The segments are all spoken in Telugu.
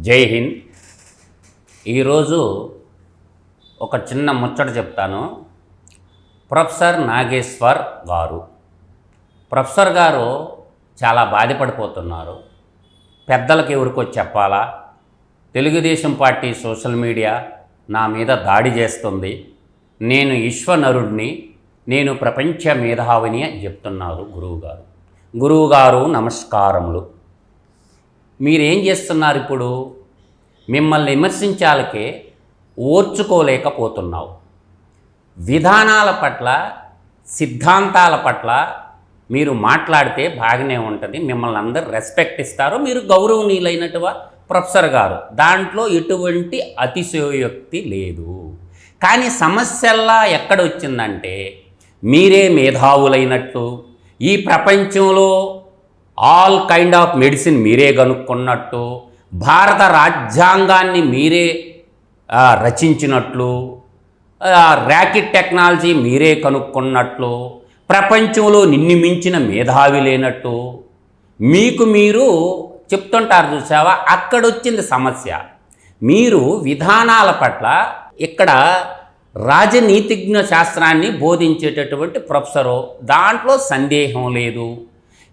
జై హింద్. ఈరోజు ఒక చిన్న ముచ్చట చెప్తాను. ప్రొఫెసర్ నాగేశ్వర్ గారు. ప్రొఫెసర్ గారు చాలా బాధపడిపోతున్నారు. పెద్దలకు ఎవరికో చెప్పాలా? తెలుగుదేశం పార్టీ సోషల్ మీడియా నా మీద దాడి చేస్తుంది. నేను విశ్వనరుడిని నేను ప్రపంచ మేధావిని అని చెప్తున్నారు గురువుగారు. గురువుగారు నమస్కారములు. మీరేం చేస్తున్నారు ఇప్పుడు? మిమ్మల్ని విమర్శించాలకే ఓర్చుకోలేకపోతున్నావు. విధానాల పట్ల సిద్ధాంతాల పట్ల మీరు మాట్లాడితే బాగానే ఉంటుంది. మిమ్మల్ని అందరు రెస్పెక్ట్ ఇస్తారు. మీరు గౌరవనీయులైనటువ ప్రొఫెసర్ గారు. దాంట్లో ఎటువంటి అతిశయోక్తి లేదు. కానీ సమస్యల్లా ఎక్కడ వచ్చిందంటే మీరే మేధావులైనట్టు ఈ ప్రపంచంలో ఆల్ కైండ్ ఆఫ్ మెడిసిన్ మీరే కనుక్కున్నట్టు భారత రాజ్యాంగాన్ని మీరే రచించినట్లు ర్యాకెట్ టెక్నాలజీ మీరే కనుక్కున్నట్లు ప్రపంచంలో నిన్ను మించిన మేధావి లేనట్టు మీకు మీరు చెప్తుంటారు చూసావా అక్కడొచ్చింది సమస్య. మీరు విధానాల పట్ల ఇక్కడ రాజనీతిజ్ఞ శాస్త్రాన్ని బోధించేటటువంటి ప్రొఫెసరు దాంట్లో సందేహం లేదు.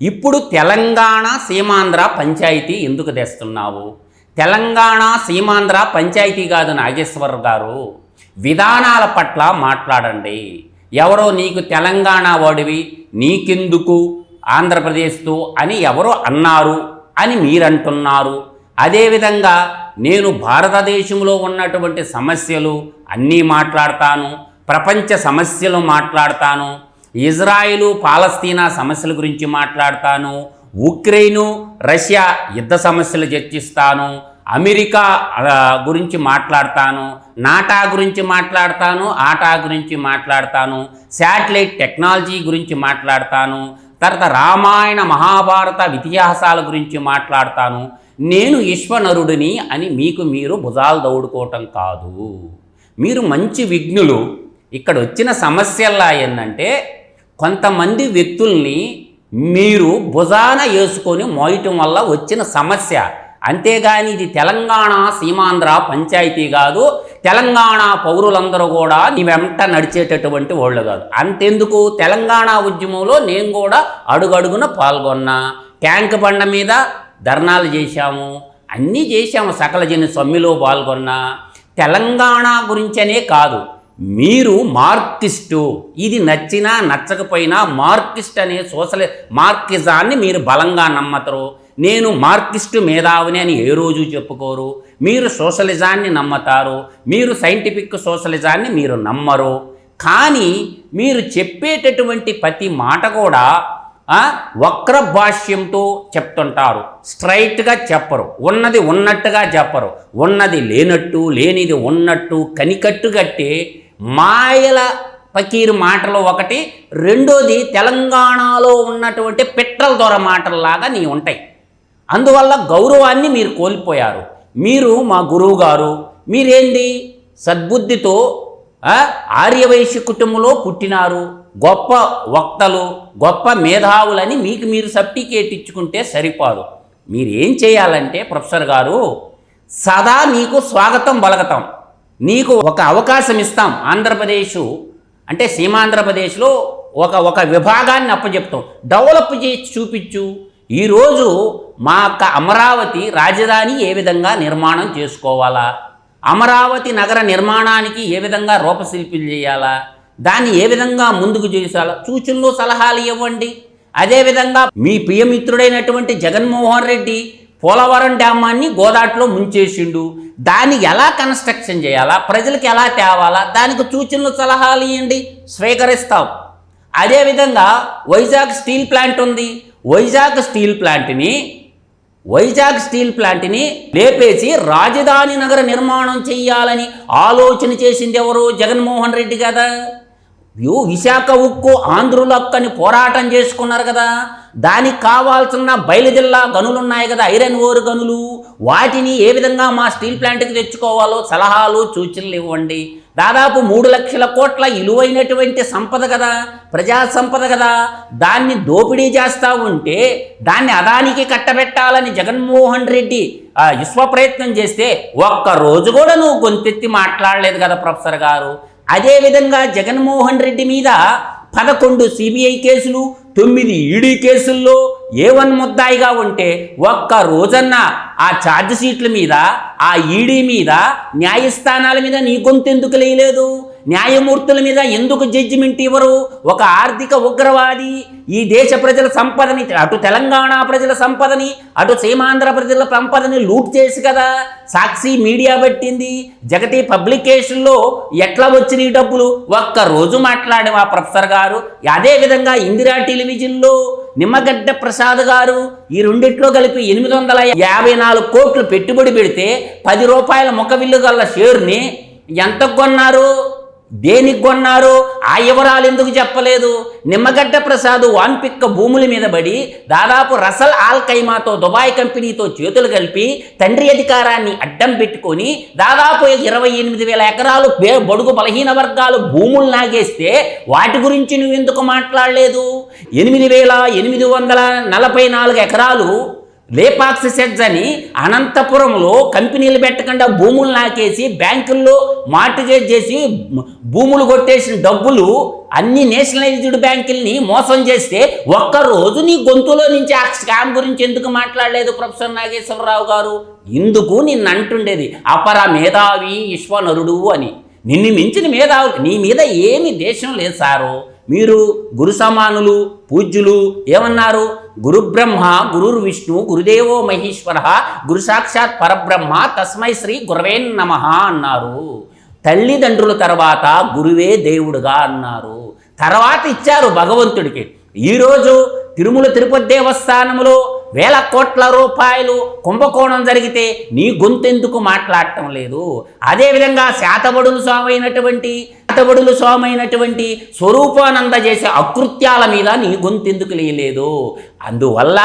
ఇప్పుడు తెలంగాణ సీమాంధ్ర పంచాయతీ ఎందుకు తెస్తున్నావు? తెలంగాణ సీమాంధ్ర పంచాయతీ కాదు నాగేశ్వర్ గారు. విధానాల పట్ల మాట్లాడండి. ఎవరో నీకు తెలంగాణ వాడివి నీకెందుకు ఆంధ్రప్రదేశ్తో అని ఎవరో అన్నారు అని మీరంటున్నారు. అదేవిధంగా నేను భారతదేశంలో ఉన్నటువంటి సమస్యలు అన్నీ మాట్లాడతాను ప్రపంచ సమస్యలు మాట్లాడతాను ఇజ్రాయిలు పాలస్తీనా సమస్యల గురించి మాట్లాడతాను ఉక్రెయిను రష్యా యుద్ధ సమస్యలు చర్చిస్తాను అమెరికా గురించి మాట్లాడతాను నాటా గురించి మాట్లాడతాను ఆటా గురించి మాట్లాడతాను శాటిలైట్ టెక్నాలజీ గురించి మాట్లాడతాను తర్వాత రామాయణ మహాభారత ఇతిహాసాల గురించి మాట్లాడతాను. నేను విశ్వనరుడిని అని మీకు మీరు భుజాలు దౌడుకోవటం కాదు. మీరు మంచి విఘ్నులు. ఇక్కడ వచ్చిన సమస్యల్లా ఏంటంటే కొంతమంది వ్యక్తుల్ని మీరు భుజాన వేసుకొని మోయటం వల్ల వచ్చిన సమస్య. అంతేగాని ఇది తెలంగాణ సీమాంధ్ర పంచాయతీ కాదు తెలంగాణ పౌరులందరూ కూడా నీ వెంట నడిచేటటువంటి వాళ్ళు కాదు. అంతెందుకు? తెలంగాణ ఉద్యమంలో నేను కూడా అడుగడుగున పాల్గొన్నా. ట్యాంక్ బండ మీద ధర్నాలు చేశాము. అన్నీ చేశాము సకల జన సమ్మిలో పాల్గొన్నా. తెలంగాణ గురించనే కాదు. మీరు మార్కిస్టు ఇది నచ్చినా నచ్చకపోయినా మార్కిస్ట్ అనే సోషల్ మార్కిజాన్ని మీరు బలంగా నమ్మతరు. నేను మార్కిస్టు మేధావిని అని ఏ రోజు చెప్పుకోరు. మీరు సోషలిజాన్ని నమ్మతారు. మీరు సైంటిఫిక్ సోషలిజాన్ని మీరు నమ్మరు. కానీ మీరు చెప్పేటటువంటి ప్రతి మాట కూడా వక్ర భాష్యంతో చెప్తుంటారు. స్ట్రైట్గా చెప్పరు. ఉన్నది ఉన్నట్టుగా చెప్పరు. ఉన్నది లేనట్టు లేనిది ఉన్నట్టు కనికట్టు కట్టి మాయల పకీరు మాటలు ఒకటి రెండోది తెలంగాణలో ఉన్నటువంటి పిట్రల దొర మాటల్లాగా నీ ఉంటాయి. అందువల్ల గౌరవాన్ని మీరు కోల్పోయారు. మీరు మా గురువు గారు మీరేంది? సద్బుద్ధితో ఆర్యవైశ్య కుటుంబంలో పుట్టినారు. గొప్ప వక్తలు గొప్ప మేధావులని మీకు మీరు సర్టిఫికేట్ ఇచ్చుకుంటే సరిపోదు. మీరు ఏం చేయాలంటే ప్రొఫెసర్ గారు సదా మీకు స్వాగతం బలగతాం నీకు ఒక అవకాశం ఇస్తాం. ఆంధ్రప్రదేశ్ అంటే సీమాంధ్రప్రదేశ్లో ఒక ఒక విభాగాన్ని అప్పచెప్తాం. డెవలప్ చేసి చూపించు. ఈరోజు మా యొక్క అమరావతి రాజధాని ఏ విధంగా నిర్మాణం చేసుకోవాలా? అమరావతి నగర నిర్మాణానికి ఏ విధంగా రూపశిల్పులు చేయాలా? దాన్ని ఏ విధంగా ముందుకు చేసాలా సూచనలు సలహాలు ఇవ్వండి. అదేవిధంగా మీ ప్రియమిత్రుడైనటువంటి జగన్మోహన్ రెడ్డి పోలవరం డ్యామాన్ని గోదాట్లో ముంచేసిండు. దాన్ని ఎలా కన్స్ట్రక్షన్ చేయాలా? ప్రజలకు ఎలా తేవాలా? దానికి సూచనలు సలహాలు ఇవ్వండి స్వీకరిస్తాం. అదేవిధంగా వైజాగ్ స్టీల్ ప్లాంట్ ఉంది. వైజాగ్ స్టీల్ ప్లాంట్ని వైజాగ్ స్టీల్ ప్లాంట్ని లేపేసి రాజధాని నగర నిర్మాణం చేయాలని ఆలోచన చేసింది ఎవరు? జగన్మోహన్ రెడ్డి కదా. యో విశాఖ ఉక్కు ఆంధ్రులక్కని పోరాటం చేసుకున్నారు కదా. దానికి కావాల్సిన బయలుజిల్లా గనులు ఉన్నాయి కదా ఐరన్ ఓర్ గనులు. వాటిని ఏ విధంగా మా స్టీల్ ప్లాంట్కి తెచ్చుకోవాలో సలహాలు సూచనలు ఇవ్వండి. దాదాపు మూడు లక్షల కోట్ల విలువైనటువంటి సంపద కదా ప్రజా సంపద కదా. దాన్ని దోపిడీ చేస్తూ ఉంటే దాన్ని అదానికి కట్టబెట్టాలని జగన్మోహన్ రెడ్డి విశ్వ ప్రయత్నం చేస్తే ఒక్క రోజు కూడా నువ్వు గొంతెత్తి మాట్లాడలేదు కదా ప్రొఫెసర్ గారు. అదేవిధంగా జగన్మోహన్ రెడ్డి మీద పదకొండు సిబిఐ కేసులు తొమ్మిది ఈడీ కేసుల్లో ఏ వన్ ముద్దాయిగా ఉంటే ఒక్క రోజన్న ఆ ఛార్జ్ షీట్ల మీద ఆ ఈడీ మీద న్యాయస్థానాల మీద నీ గొంతెందుకు లేయలేదు? న్యాయమూర్తుల మీద ఎందుకు జడ్జిమెంట్ ఇవ్వరు? ఒక ఆర్థిక ఉగ్రవాది ఈ దేశ ప్రజల సంపదని అటు తెలంగాణ ప్రజల సంపదని అటు సీమాంధ్ర ప్రజల సంపదని లూట్ చేసి కదా సాక్షి మీడియా పెట్టింది. జగతి పబ్లికేషన్లో ఎట్లా వచ్చినాయి డబ్బులు? ఒక్క రోజు మాట్లాడాం ఆ ప్రొఫెసర్ గారు. అదే విధంగా ఇందిరా టెలివిజన్లో నిమ్మగడ్డ ప్రసాద్ గారు ఈ రెండిట్లో కలిపి ఎనిమిది వందల యాభై నాలుగు కోట్లు పెట్టుబడి పెడితే పది రూపాయల ముఖ విల్లు గల షేర్ని ఎంత కొన్నారు? దేనికి కొన్నారు ఆ వివరాలు ఎందుకు చెప్పలేదు? నిమ్మగడ్డ ప్రసాద్ వాన్పిక్క భూముల మీద పడి దాదాపు రసల్ ఆల్ ఖైమాతో దుబాయ్ కంపెనీతో చేతులు కలిపి తండ్రి అధికారాన్ని అడ్డం పెట్టుకొని దాదాపు ఇరవై ఎనిమిది వేల ఎకరాలు బడుగు బలహీన వర్గాలు భూములు నాగేస్తే వాటి గురించి నువ్వు ఎందుకు మాట్లాడలేదు? ఎనిమిది వేల ఎనిమిది వందల నలభై నాలుగు ఎకరాలు లేపాక్స్ సెడ్స్ అని అనంతపురంలో కంపెనీలు పెట్టకుండా భూములు నాకేసి బ్యాంకుల్లో మార్టిగేజ్ చేసి భూములు కొట్టేసిన డబ్బులు అన్ని నేషనలైజ్డ్ బ్యాంకుల్ని మోసం చేస్తే ఒక్కరోజు నీ గొంతులో నుంచి ఆ స్కామ్ గురించి ఎందుకు మాట్లాడలేదు ప్రొఫెసర్ నాగేశ్వరరావు గారు? ఇందుకు నిన్ను అంటుండేది అపర మేధావి విశ్వనరుడు అని. నిన్ను మించిన మేధావు నీ మీద ఏమి దేశం లేదు సారు. మీరు గురు సమానులు పూజ్యులు ఏమన్నారు? గురు గురుర్ విష్ణు గురుదేవో మహేశ్వర గురు సాక్షాత్ పరబ్రహ్మ తస్మై శ్రీ గురవే నమ అన్నారు. తల్లిదండ్రుల తర్వాత గురువే దేవుడుగా అన్నారు. తర్వాత ఇచ్చారు భగవంతుడికి. ఈరోజు తిరుమల తిరుపతి దేవస్థానంలో వేల కోట్ల రూపాయలు కుంభకోణం జరిగితే నీ గొంతెందుకు మాట్లాడటం లేదు? అదేవిధంగా శాతబడులు స్వామి అయినటువంటి శాతబడులు స్వామైనటువంటి స్వరూపానంద చేసే అకృత్యాల మీద నీ గొంతెందుకు లేయలేదు. అందువల్ల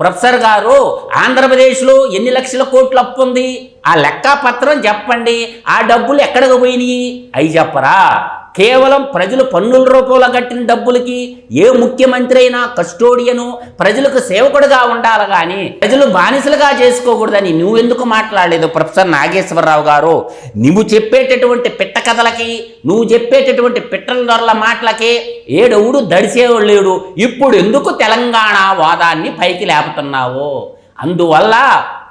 ప్రొఫెసర్ గారు ఆంధ్రప్రదేశ్లో ఎన్ని లక్షల కోట్లు అప్పు ఉంది? ఆ లెక్కపత్రం చెప్పండి. ఆ డబ్బులు ఎక్కడికి పోయినాయి? అవి చెప్పరా? కేవలం ప్రజలు పన్నుల రూపంలో కట్టిన డబ్బులకి ఏ ముఖ్యమంత్రి అయినా కస్టోడియను ప్రజలకు సేవకుడుగా ఉండాలి కానీ ప్రజలు బానిసలుగా చేసుకోకూడదని నువ్వెందుకు మాట్లాడలేదు ప్రొఫెసర్ నాగేశ్వరరావు గారు? నువ్వు చెప్పేటటువంటి పిట్ట కథలకి నువ్వు చెప్పేటటువంటి పిట్టల దొరల మాటలకి ఏడవుడు దడిసేవాడు లేడు. ఇప్పుడు ఎందుకు తెలంగాణ వాదాన్ని పైకి లేపుతున్నావు? అందువల్ల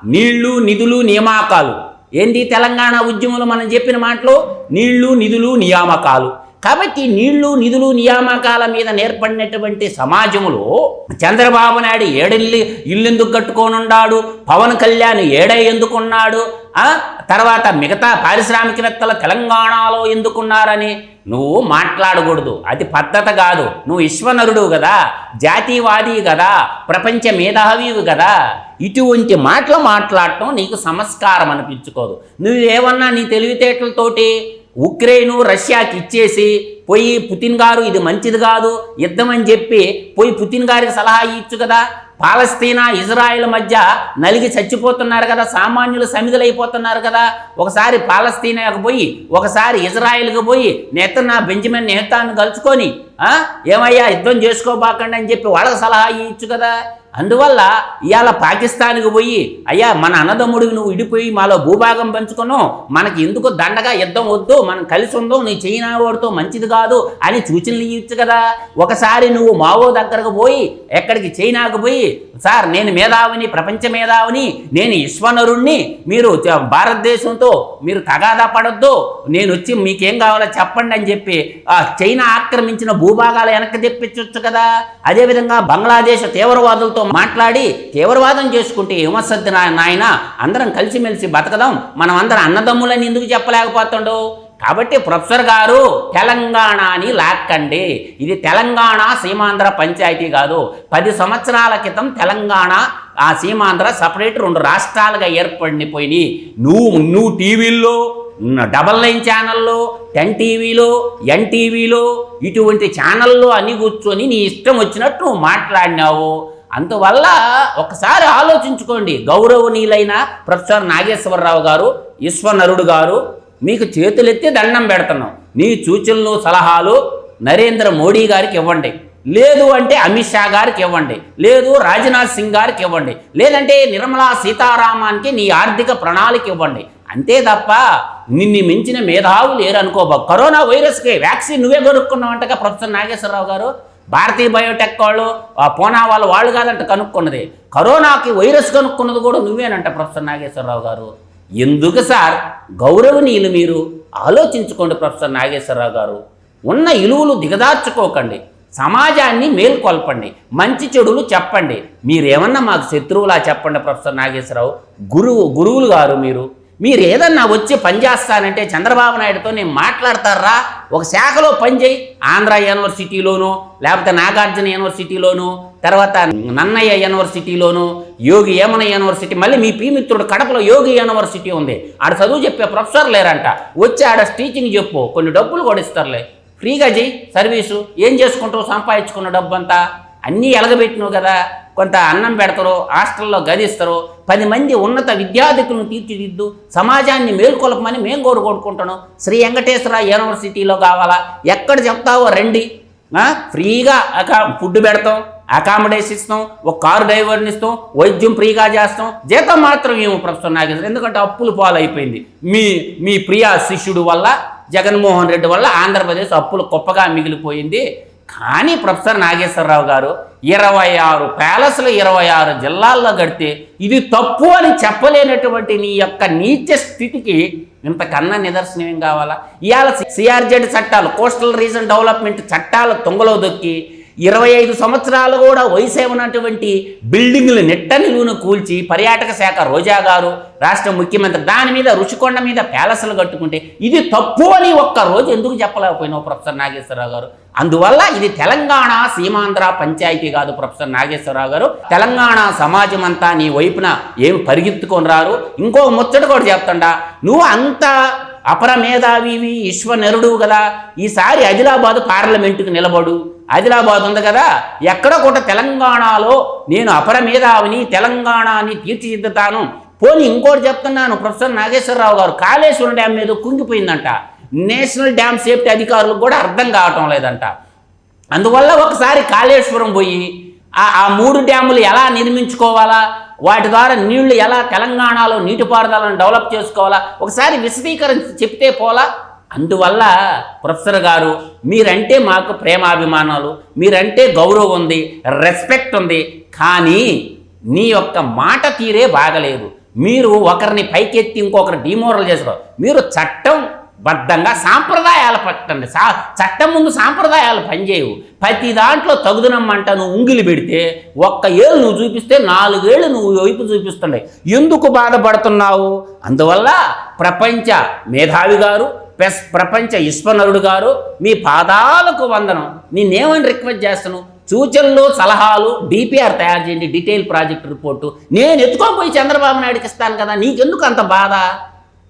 నీళ్ళు నిధులు నియామకాలు ఏంది తెలంగాణ ఉద్యమంలో మనం చెప్పిన మాటలు? నీళ్ళు నిధులు నియామకాలు. కాబట్టి నీళ్ళు నిధులు నియామకాల మీద నేర్పడినటువంటి సమాజంలో చంద్రబాబు నాయుడు ఏడెల్లి ఇల్లెందుకు కట్టుకోనున్నాడు పవన్ కళ్యాణ్ ఏడై ఎందుకున్నాడు తర్వాత మిగతా పారిశ్రామికవేత్తలు తెలంగాణలో ఎందుకున్నారని నువ్వు మాట్లాడకూడదు. అది పద్ధత కాదు. నువ్వు విశ్వనరుడు కదా జాతీయవాది కదా ప్రపంచ మేధావివి కదా. ఇటువంటి మాటలు మాట్లాడటం నీకు సంస్కారం అనిపించుకోదు. నువ్వేమన్నా నీ తెలివితేటలతోటి ఉక్రెయిన్ రష్యాకి ఇచ్చేసి పోయి పుతిన్ గారు ఇది మంచిది కాదు యుద్ధం అని చెప్పి పోయి పుతిన్ గారికి సలహా ఇచ్చు కదా. పాలస్తీనా ఇజ్రాయెల్ మధ్య నలిగి చచ్చిపోతున్నారు కదా సామాన్యులు సమిధులైపోతున్నారు కదా. ఒకసారి పాలస్తీనాకు పోయి ఒకసారి ఇజ్రాయెల్కి పోయి నేతన్న బెంజమిన్ నేతాన్ని కలుసుకొని ఏమయ్యా యుద్ధం చేసుకోబాకండి అని చెప్పి వాళ్ళకి సలహా ఇచ్చు కదా. అందువల్ల ఇవాళ పాకిస్తాన్కి పోయి అయ్యా మన అన్నదమ్ముడికి నువ్వు ఇడిపోయి మాలో భూభాగం పంచుకున్నావు మనకి ఎందుకు దండగా యుద్ధం వద్దు మనం కలిసి ఉందాం నీ చైనా వాడితో మంచిది కాదు అని సూచనలు ఇవ్వచ్చు కదా. ఒకసారి నువ్వు మావో దగ్గరకు పోయి ఎక్కడికి చైనాకు పోయి సార్ నేను మేధావిని ప్రపంచ మేధావిని నేను ఈశ్వనరుణ్ణి మీరు భారతదేశంతో మీరు తగాదా పడొద్దు నేను వచ్చి మీకేం కావాలో చెప్పండి అని చెప్పి ఆ చైనా ఆక్రమించిన భూభాగాలు వెనక్కి తెప్పించవచ్చు కదా. అదేవిధంగా బంగ్లాదేశ్ తీవ్రవాదులతో మాట్లాడి తీవ్రవాదం చేసుకుంటే హిమసద్ది నాయన అందరం కలిసిమెలిసి బతకదాం. మనం అందరం అన్నదమ్ములని ఎందుకు చెప్పలేకపోతుండో? కాబట్టి ప్రొఫెసర్ గారు తెలంగాణ అని లాక్కండి. ఇది తెలంగాణ సీమాంధ్ర పంచాయతీ కాదు. పది సంవత్సరాల క్రితం తెలంగాణ ఆ సీమాంధ్ర సపరేట్ రెండు రాష్ట్రాలుగా ఏర్పడిపోయినాయి. నువ్వు నువ్వు టీవీల్లో డబల్ నైన్ ఛానల్లో టెన్ టీవీలో ఎన్టీవీలో ఇటువంటి ఛానల్లో అన్ని కూర్చొని నీ ఇష్టం వచ్చినట్టు నువ్వు మాట్లాడినావు. అందువల్ల ఒకసారి ఆలోచించుకోండి. గౌరవనీయులైన ప్రొఫెసర్ నాగేశ్వరరావు గారు ఈశ్వనరుడు గారు మీకు చేతులెత్తి దండం పెడుతున్నాం. నీ సూచనలు సలహాలు నరేంద్ర మోడీ గారికి ఇవ్వండి. లేదు అంటే అమిత్ షా గారికి ఇవ్వండి. లేదు రాజ్నాథ్ సింగ్ గారికి ఇవ్వండి. లేదంటే నిర్మలా సీతారామానికి నీ ఆర్థిక ప్రణాళిక ఇవ్వండి. అంతే తప్ప నిన్ను మించిన మేధావులు లేరు అనుకోబో కరోనా వైరస్కి వ్యాక్సిన్ నువ్వే కొనుక్కున్నావంటగా ప్రొఫెసర్ నాగేశ్వరరావు గారు. భారతీయ బయోటెక్ వాళ్ళు ఆ పూనా వాళ్ళు వాళ్ళు కాదంట కనుక్కున్నది. కరోనాకి వైరస్ కనుక్కున్నది కూడా నువ్వేనంట ప్రొఫెసర్ నాగేశ్వరరావు గారు. ఎందుకు సార్? గౌరవనీయులు మీరు ఆలోచించుకోండి ప్రొఫెసర్ నాగేశ్వరరావు గారు. ఉన్న ఇలువలు దిగదార్చుకోకండి. సమాజాన్ని మేల్కొల్పండి. మంచి చెడులు చెప్పండి. మీరేమన్నా మాకు శత్రువులా చెప్పండి ప్రొఫెసర్ నాగేశ్వరరావు? గురువు గురువులు గారు మీరు. మీరు ఏదన్నా వచ్చి పని చేస్తానంటే చంద్రబాబు నాయుడుతో నేను మాట్లాడతారా? ఒక శాఖలో పనిచేయి ఆంధ్ర యూనివర్సిటీలోను లేకపోతే నాగార్జున యూనివర్సిటీలోను తర్వాత నన్నయ్య యూనివర్సిటీలోను యోగి ఏమన యూనివర్సిటీ మళ్ళీ మీ పీమిత్రుడు కడపలో యోగి యూనివర్సిటీ ఉంది. ఆడ చదువు చెప్పే ప్రొఫెసర్ లేరంట. వచ్చి ఆడ టీచింగ్ చెప్పు. కొన్ని డబ్బులు కూడా ఇస్తారులే. ఫ్రీగా చెయ్యి. సర్వీసు. ఏం చేసుకుంటావు? సంపాదించుకున్న డబ్బు అంతా అన్నీ ఎలగబెట్టినావు కదా. కొంత అన్నం పెడతారు హాస్టల్లో గదిస్తారు పది మంది ఉన్నత విద్యార్థికులను తీర్చిదిద్దు సమాజాన్ని మేల్కొలపమని మేము కోరుకుంటున్నాం. శ్రీ వెంకటేశ్వర యూనివర్సిటీలో కావాలా? ఎక్కడ చెప్తావో రండి. ఫ్రీగా అకా ఫుడ్ పెడతాం అకామిడేషన్ ఇస్తాం ఒక కారు డ్రైవర్ని ఇస్తాం వైద్యం ఫ్రీగా చేస్తాం. జీతం మాత్రం ఏమో ప్రొఫెసర్ నాగేశ్వర ఎందుకంటే అప్పులు పాలైపోయింది. మీ మీ ప్రియ శిష్యుడు వల్ల జగన్మోహన్ రెడ్డి వల్ల ఆంధ్రప్రదేశ్ అప్పులు కుప్పగా మిగిలిపోయింది. కానీ ప్రొఫెసర్ నాగేశ్వరరావు గారు ఇరవై ఆరు ప్యాలెస్లు ఇరవై ఆరు జిల్లాల్లో గడితే ఇది తప్పు అని చెప్పలేనటువంటి నీ యొక్క నీచ స్థితికి ఇంతకన్నా నిదర్శనం ఏం కావాలా? ఇవాళ సిఆర్జెడ్ చట్టాలు కోస్టల్ రీజన్ డెవలప్మెంట్ చట్టాలు తొంగలో దొక్కి ఇరవై ఐదు సంవత్సరాలు కూడా వయసు ఉన్నటువంటి బిల్డింగ్లు నెట్ట నిలువును కూల్చి పర్యాటక శాఖ రోజా గారు రాష్ట్ర ముఖ్యమంత్రి దాని మీద రుషికొండ మీద ప్యాలెస్లు కట్టుకుంటే ఇది తప్పు అని ఒక్క రోజు ఎందుకు చెప్పలేకపోయినావు ప్రొఫెసర్ నాగేశ్వరరావు గారు? అందువల్ల ఇది తెలంగాణ సీమాంధ్ర పంచాయతీ కాదు ప్రొఫెసర్ నాగేశ్వరరావు గారు. తెలంగాణ సమాజం అంతా నీ వైపున ఏమి పరిగెత్తుకొని రారు? ఇంకో ముచ్చట కూడా చెప్తుండా నువ్వు అంత అపరమేధావి మేధావివి విశ్వనరుడు కదా ఈసారి ఆదిలాబాదు పార్లమెంటుకు నిలబడు. ఆదిలాబాద్ ఉంది కదా ఎక్కడ కూడా తెలంగాణలో నేను అపర మేధావిని తెలంగాణని తీర్చిదిద్దుతాను. పోనీ ఇంకోటి చెప్తున్నాను ప్రొఫెసర్ నాగేశ్వరరావు గారు కాళేశ్వరం డ్యామ్ మీద కుంగిపోయిందంట. నేషనల్ డ్యామ్ సేఫ్టీ అధికారులకు కూడా అర్థం కావటం లేదంట. అందువల్ల ఒకసారి కాళేశ్వరం పోయి ఆ ఆ మూడు డ్యాములు ఎలా నిర్మించుకోవాలా వాటి ద్వారా నీళ్ళు ఎలా తెలంగాణలో నీటిపారుదలను డెవలప్ చేసుకోవాలా ఒకసారి విశదీకరించి చెప్తే పోలా? అందువల్ల ప్రొఫెసర్ గారు మీరంటే మాకు ప్రేమాభిమానాలు మీరంటే గౌరవం ఉంది రెస్పెక్ట్ ఉంది కానీ నీ యొక్క మాట తీరే బాగలేదు. మీరు ఒకరిని పైకెత్తి ఇంకొకరు డిమోరల్ చేసారు మీరు చట్టం బద్ధంగా సాంప్రదాయాలు పట్టండి. సా చట్టం ముందు సాంప్రదాయాలు పనిచేయవు. ప్రతి దాంట్లో తగుదనమ్మంట నువ్వు ఉంగిలి పెడితే ఒక్క ఏళ్ళు నువ్వు చూపిస్తే నాలుగేళ్ళు నువ్వు వైపు చూపిస్తుండే. ఎందుకు బాధపడుతున్నావు? అందువల్ల ప్రపంచ మేధావి గారు ప్రపంచ విశ్వనరుడు గారు మీ పాదాలకు వందనం. నేనేమని రిక్వెస్ట్ చేస్తాను? సూచనలు సలహాలు డిపిఆర్ తయారు చేయండి డీటెయిల్ ప్రాజెక్ట్ రిపోర్టు నేను ఎత్తుకొని పోయి చంద్రబాబు నాయుడుకి ఇస్తాను కదా నీకెందుకు అంత బాధ?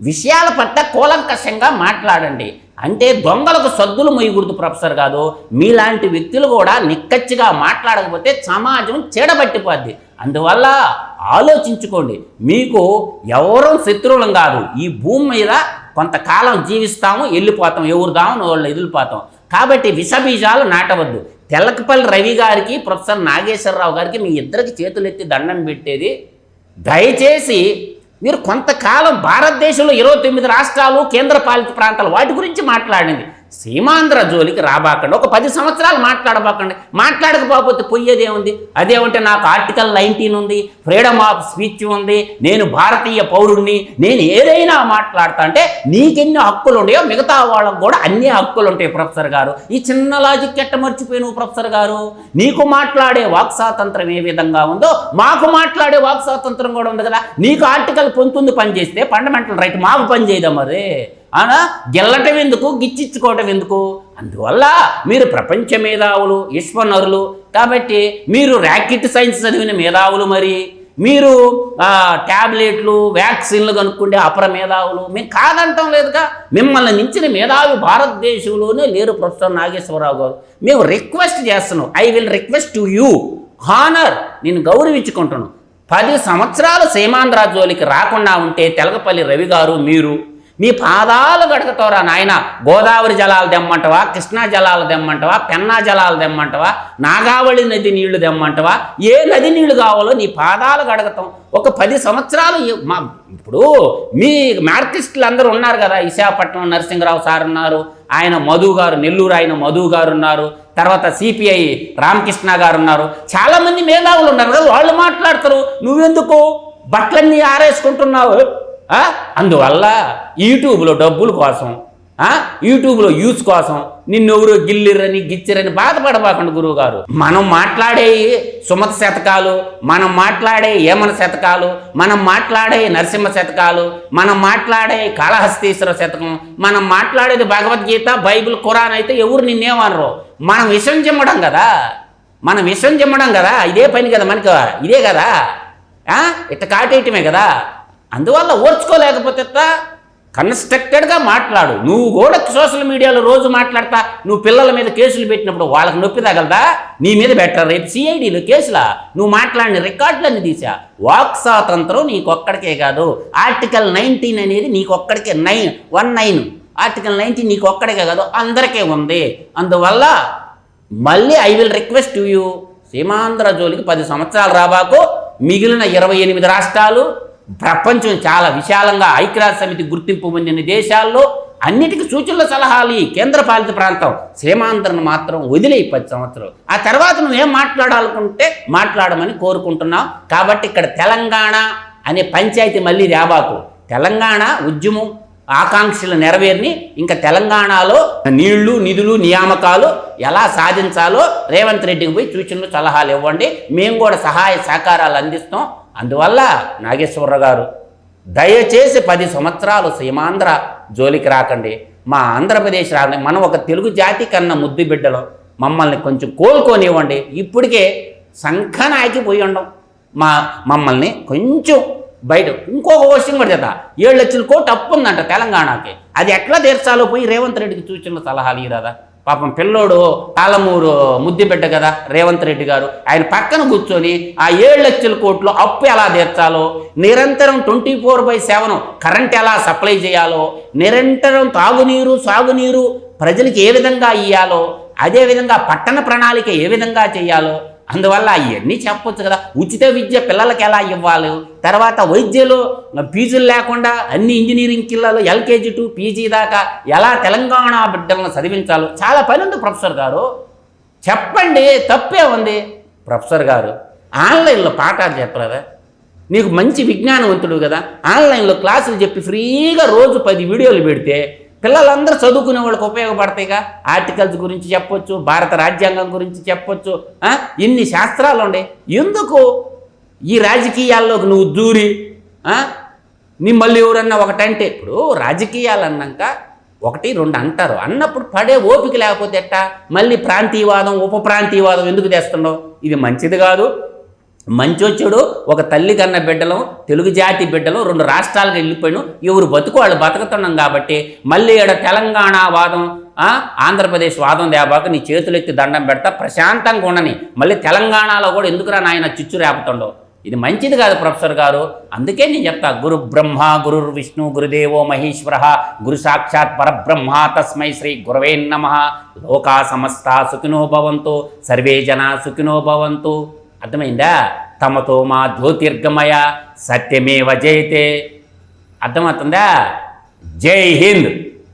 విషయాల పట్ల కూలంకషంగా మాట్లాడండి. అంటే దొంగలకు సద్దులు మొయ్యకూడదు ప్రొఫెసర్ కాదు మీలాంటి వ్యక్తులు కూడా నిక్కచ్చిగా మాట్లాడకపోతే సమాజం చెడబట్టిపోద్ది. అందువల్ల ఆలోచించుకోండి. మీకు ఎవరూ శత్రువులం కాదు. ఈ భూమి మీద కొంతకాలం జీవిస్తాము వెళ్ళిపోతాం ఎవరుదాము వాళ్ళు ఎదిలిపోతాం. కాబట్టి విషబీజాలు నాటవద్దు. తెల్లకపల్లి రవి గారికి ప్రొఫెసర్ నాగేశ్వరరావు గారికి మీ ఇద్దరికి చేతులెత్తి దండం పెట్టేది దయచేసి మీరు కొంతకాలం భారతదేశంలో ఇరవై తొమ్మిది రాష్ట్రాలు కేంద్రపాలిత ప్రాంతాలు వాటి గురించి మాట్లాడింది సీమాంధ్ర జోలికి రాబాకండి. ఒక పది సంవత్సరాలు మాట్లాడబాకండి. మాట్లాడకపోతే పోయేది ఉంది అదేమంటే నాకు ఆర్టికల్ నైన్టీన్ ఉంది ఫ్రీడమ్ ఆఫ్ స్పీచ్ ఉంది నేను భారతీయ పౌరుడిని నేను ఏదైనా మాట్లాడతా అంటే నీకెన్ని హక్కులు ఉన్నాయో మిగతా వాళ్ళకు కూడా అన్ని హక్కులు ఉంటాయి ప్రొఫెసర్ గారు. ఈ చిన్న లాజిక్ ఎట్ట మర్చిపోయినావు ప్రొఫెసర్ గారు? నీకు మాట్లాడే వాక్ స్వాతంత్రం ఏ విధంగా ఉందో మాకు మాట్లాడే వాక్ స్వాతంత్రం కూడా ఉంది కదా. నీకు ఆర్టికల్ పొందుతుంది పని చేస్తే ఫండమెంటల్ రైట్ మాకు పనిచేయదా మరి? ఆనా గెల్లటం ఎందుకు? గిచ్చిచ్చుకోవటం ఎందుకు? అందువల్ల మీరు ప్రపంచ మేధావులు విశ్వనరులు. కాబట్టి మీరు ర్యాకెట్ సైన్స్ చదివిన మేధావులు మరి. మీరు ట్యాబ్లెట్లు వ్యాక్సిన్లు కనుక్కుంటే అపర మేధావులు. మేము కాదంటాం లేదుగా. మిమ్మల్ని మించిన మేధావి భారతదేశంలోనే లేరు ప్రొఫెసర్ నాగేశ్వరరావు గారు. మేము రిక్వెస్ట్ చేస్తున్నాం. I will request to you. Honour. నేను గౌరవించుకుంటున్నాను. పది సంవత్సరాలు సీమాంధ్ర జోలికి రాకుండా ఉంటే తెలగపల్లి రవి గారు మీరు మీ పాదాలు గడకతోరా నాయన. గోదావరి జలాలు దెమ్మంటవా కృష్ణా జలాలు దెమ్మంటవా పెన్నా జలాలు దెమ్మంటవా నాగావళి నది నీళ్ళు దెమ్మంటవా ఏ నది నీళ్ళు కావాలో నీ పాదాలు గడగతాం ఒక పది సంవత్సరాలు మా ఇప్పుడు మీ మార్కిస్టులు అందరూ ఉన్నారు కదా విశాఖపట్నం నరసింహరావు సార్ ఉన్నారు ఆయన మధు గారు నెల్లూరు ఆయన మధు గారు ఉన్నారు తర్వాత సిపిఐ రామకృష్ణ గారు ఉన్నారు. చాలామంది మేధావులు ఉన్నారు కదా వాళ్ళు మాట్లాడతారు నువ్వెందుకు బట్టలన్నీ ఆరేసుకుంటున్నావు? అందువల్ల యూట్యూబ్లో డబ్బుల కోసం యూట్యూబ్లో యూస్ కోసం నిన్నెవరో గిల్లిరని గిచ్చిరని బాధపడబాకండి గురువు గారు మనం మాట్లాడే సుమత శతకాలు మనం మాట్లాడే ఏమన శతకాలు మనం మాట్లాడే నరసింహ శతకాలు మనం మాట్లాడే కాళహస్తీశ్వర శతకం మనం మాట్లాడేది భగవద్గీత బైబిల్ ఖురాన్ అయితే ఎవరు నిన్నేమనరు. మనం విషం చిమ్మడం కదా. మనం విషం చిమ్మడం కదా. ఇదే పని కదా మనకు ఇదే కదా. ఇట్ట కాటేయటమే కదా. అందువల్ల ఓర్చుకోలేకపోతే కన్స్ట్రక్టెడ్గా మాట్లాడు. నువ్వు కూడా సోషల్ మీడియాలో రోజు మాట్లాడతా. నువ్వు పిల్లల మీద కేసులు పెట్టినప్పుడు వాళ్ళకి నొప్పి తగలదా? నీ మీద బెటర్ రేపు సిఐడిలో కేసులా? నువ్వు మాట్లాడిన రికార్డులన్నీ తీసా. వాక్ స్వాతంత్రం నీకొక్కడికే కాదు. ఆర్టికల్ నైన్టీన్ అనేది నీకొక్కడికే nine one nine. Article nineteen నీకొక్కడికే కాదు అందరికీ ఉంది. అందువల్ల మళ్ళీ I will request you. Seemandhra జోలికి పది సంవత్సరాలు రాబాకు. మిగిలిన ఇరవై ఎనిమిది రాష్ట్రాలు ప్రపంచం చాలా విశాలంగా ఐక్యరాజ్య సమితి గుర్తింపు పొందిన దేశాల్లో అన్నిటికీ సూచనల సలహాలు ఈ కేంద్ర పాలిత ప్రాంతం సీమాంధ్రను మాత్రం వదిలే పది సంవత్సరాలు. ఆ తర్వాత నువ్వేం మాట్లాడాలనుకుంటే మాట్లాడమని కోరుకుంటున్నాం కాబట్టి ఇక్కడ తెలంగాణ అనే పంచాయతీ మళ్ళీ రాబాకు. తెలంగాణ ఉద్యమం ఆకాంక్షలు నెరవేరిని ఇంకా తెలంగాణలో నీళ్ళు నిధులు నియామకాలు ఎలా సాధించాలో రేవంత్ రెడ్డికి పోయి సూచనలు సలహాలు ఇవ్వండి. మేము కూడా సహాయ సహకారాలు అందిస్తాం. అందువల్ల నాగేశ్వరరావు గారు దయచేసి పది సంవత్సరాలు సీమాంధ్ర జోలికి రాకండి. మా ఆంధ్రప్రదేశ్ రాకండి మనం ఒక తెలుగు జాతి కన్నా ముద్దు బిడ్డలు. మమ్మల్ని కొంచెం కోలుకోనివ్వండి. ఇప్పటికే సంఖనాకి పోయి ఉండం. మా మమ్మల్ని కొంచెం బయట ఇంకొక క్వశ్చన్ కూడా చేద్దా ఏడు లక్షల కోట్ అప్పు ఉందంట తెలంగాణకి. అది ఎట్లా తీర్చాలో పోయి రేవంత్ రెడ్డికి చూసిన సలహాలు ఈ ఇరాదా పాపం పిల్లోడు పాలమూరు ముద్దిబిడ్డ కదా రేవంత్ రెడ్డి గారు. ఆయన పక్కన కూర్చొని ఆ ఏడు లక్షల కోట్లు అప్పు ఎలా తీర్చాలో నిరంతరం twenty four by seven current ఎలా సప్లై చేయాలో నిరంతరం తాగునీరు సాగునీరు ప్రజలకు ఏ విధంగా ఇయ్యాలో అదేవిధంగా పట్టణ ప్రణాళిక ఏ విధంగా చేయాలో అందువల్ల అవన్నీ చెప్పొచ్చు కదా. ఉచిత విద్య పిల్లలకి ఎలా ఇవ్వాలి? తర్వాత వైద్యులు ఫీజులు లేకుండా అన్ని ఇంజనీరింగ్ కిల్లాలు ఎల్కేజీ టు పీజీ దాకా ఎలా తెలంగాణ బిడ్డలను చదివించాలో. చాలా పని ఉంది ప్రొఫెసర్ గారు. చెప్పండి తప్పే ఉంది. ప్రొఫెసర్ గారు ఆన్లైన్లో పాఠాలు చెప్పలేదా నీకు మంచి విజ్ఞానవంతుడు కదా. ఆన్లైన్లో క్లాసులు చెప్పి ఫ్రీగా రోజు పది వీడియోలు పెడితే పిల్లలందరూ చదువుకునే వాళ్ళకి ఉపయోగపడతాయిగా. ఆర్టికల్స్ గురించి చెప్పొచ్చు భారత రాజ్యాంగం గురించి చెప్పొచ్చు ఇన్ని శాస్త్రాలు ఉండే ఎందుకు ఈ రాజకీయాల్లోకి నువ్వు దూరి నీ మళ్ళీ ఎవరన్నా ఒకటంటే ఇప్పుడు రాజకీయాలు అన్నాక ఒకటి రెండు అంటారు. అన్నప్పుడు పడే ఓపిక లేకపోతే ఎట్టా? మళ్ళీ ప్రాంతీయవాదం ఉప ప్రాంతీయవాదం ఎందుకు తెస్తున్నావు? ఇది మంచిది కాదు. మంచొచ్చుడు ఒక తల్లి కన్న బిడ్డలు తెలుగు జాతి బిడ్డలు రెండు రాష్ట్రాలకు వెళ్ళిపోయినాం ఎవరు బతుకు వాళ్ళు బతుకుతున్నాం కాబట్టి మళ్ళీ ఈడ తెలంగాణ వాదం ఆంధ్రప్రదేశ్ వాదం దేబాక నీ చేతులు ఎత్తి దండం పెడతా ప్రశాంతంగా ఉండని. మళ్ళీ తెలంగాణలో కూడా ఎందుకురా నాయన చిచ్చు రేపుతుండవు ఇది మంచిది కాదు ప్రొఫెసర్ గారు. అందుకే నేను చెప్తా గురు బ్రహ్మ గురు విష్ణు గురుదేవో మహేశ్వర గురు సాక్షాత్ పరబ్రహ్మ తస్మై శ్రీ గురవే నమ. లోకా సమస్త సుఖినో భవంతు సర్వే జనా సుఖినో భవంతు. అర్థమైందా? తమతో మా జ్యోతిర్గమయ సత్యమేవ జయతే. అర్థమవుతుందా? జై హింద్.